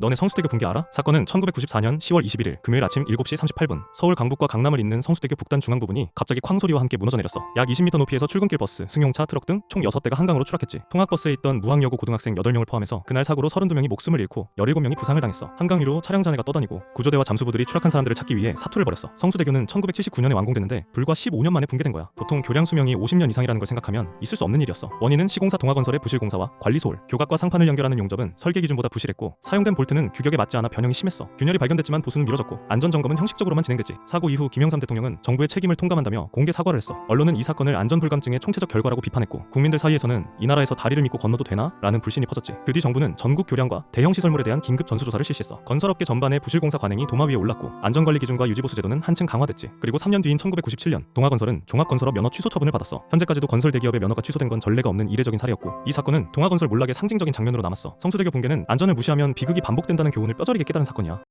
너네 성수대교 붕괴 알아? 사건은 1994년 10월 21일 금요일 아침 7시 38분 서울 강북과 강남을 잇는 성수대교 북단 중앙 부분이 갑자기 쾅 소리와 함께 무너져 내렸어. 약 20m 높이에서 출근길 버스, 승용차, 트럭 등 총 6대가 한강으로 추락했지. 통학버스에 있던 무학여고 고등학생 8명을 포함해서 그날 사고로 32명이 목숨을 잃고 17명이 부상을 당했어. 한강 위로 차량 잔해가 떠다니고 구조대와 잠수부들이 추락한 사람들을 찾기 위해 사투를 벌였어. 성수대교는 1979년에 완공됐는데 불과 15년 만에 붕괴된 거야. 보통 교량 수명이 50년 이상이라는 걸 생각하면 있을 수 없는 일이었어. 원인은 시공사 동아건설의 부실 공사와 관리 소홀, 교각과 상판을 연결하는 용접은 설계 기준보다 부실했고 사용된 볼트 는 규격에 맞지 않아 변형이 심했어. 균열이 발견됐지만 보수는 미뤄졌고 안전 점검은 형식적으로만 진행됐지. 사고 이후 김영삼 대통령은 정부의 책임을 통감한다며 공개 사과를 했어. 언론은 이 사건을 안전 불감증의 총체적 결과라고 비판했고 국민들 사이에서는 이 나라에서 다리를 믿고 건너도 되나? 라는 불신이 퍼졌지. 그 뒤 정부는 전국 교량과 대형 시설물에 대한 긴급 전수조사를 실시했어. 건설업계 전반의 부실공사 관행이 도마 위에 올랐고 안전관리 기준과 유지보수 제도는 한층 강화됐지. 그리고 3년 뒤인 1997년 동아건설은 종합건설업 면허 취소 처분을 받았어. 현재까지도 건설 대기업의 면허가 취소된 건 전례가 없는 이례적인 사례였고 이 사건은 동아건설 몰락의 상징적인 장면으로 남았어. 성수대교 붕괴는 안전을 무시하면 비극이 반복된다는 교훈을 뼈저리게 깨달은 사건이야.